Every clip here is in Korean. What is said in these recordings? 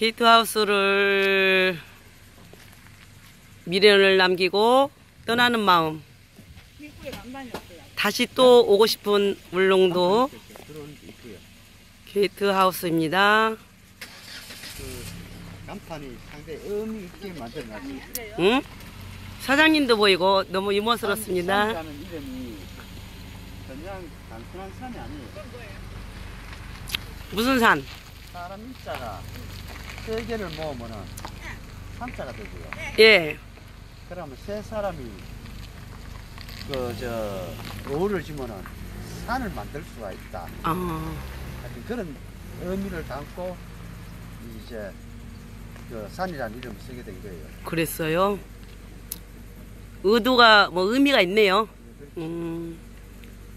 게이트하우스를 미련을 남기고 떠나는 마음. 다시 또 오고 싶은 울릉도 게. 게이트하우스입니다. 그 간판이 상당히 의미 있게 만들어놨어요. 응? 사장님도 보이고 너무 유머스럽습니다. 무슨 산? 사람 일자가 세 개를 모으면은 산자가 되고요. 예. 그러면 세 사람이 그저 노를 지면은 산을 만들 수가 있다. 아, 하여튼 그런 의미를 담고 이제 그 산이라는 이름을 쓰게 된 거예요. 그랬어요. 의도가 뭐 의미가 있네요. 음,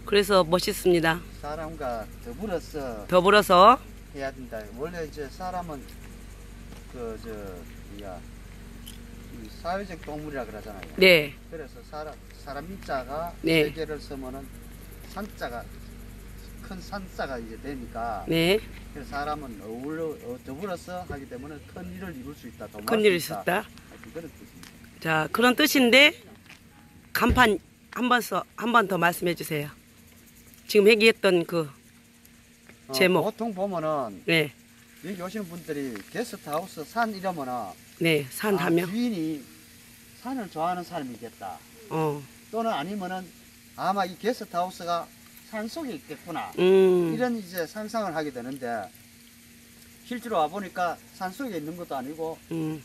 그래서 멋있습니다. 사람과 더불어서 더불어서 해야 된다. 원래 이제 사람은 그 저 뭐야 이 사회적 동물이라 그러잖아요. 네, 그래서 사람 사람 인자가 네. 세 개를 쓰면은 산자가 큰 산자가 이제 되니까 네, 그래서 사람은 어울려 어, 더불어서 하기 때문에 큰 일을 이룰 수 있다. 큰수 일을. 썼다. 하여튼 그런 뜻입니다. 자, 그런 뜻인데 간판 한 번서 한번 더 말씀해 주세요. 지금 얘기했던 그 어, 제목. 보통 보면은 네, 여기 오시는 분들이 게스트하우스 산 이러면은 네, 산 아, 하면? 주인이 산을 좋아하는 사람이겠다. 어, 또는 아니면은 아마 이 게스트하우스가 산 속에 있겠구나. 음, 이런 이제 상상을 하게 되는데 실제로 와 보니까 산 속에 있는 것도 아니고 음,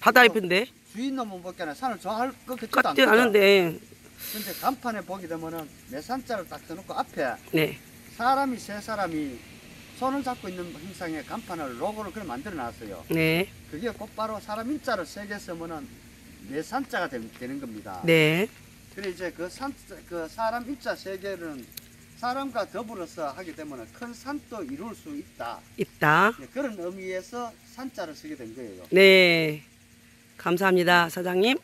바다 옆인데? 주인 놈은 밖에는 산을 좋아할 것 같지도 같지 않거든. 않은데, 근데 간판에 보게 되면은 내 산자를 딱 써놓고 앞에 네, 사람이 세 사람이 손을 잡고 있는 형상의 간판을 로고를 그래 만들어 놨어요. 네, 그게 곧바로 사람 인자를 세개 쓰면은 내 산자가 되, 는 겁니다. 네, 그래 이제 그 산, 그 사람 인자 세 개는 사람과 더불어서 하게 되면 큰 산도 이룰 수 있다. 있다. 네, 그런 의미에서 산자를 쓰게 된 거예요. 네, 감사합니다, 사장님.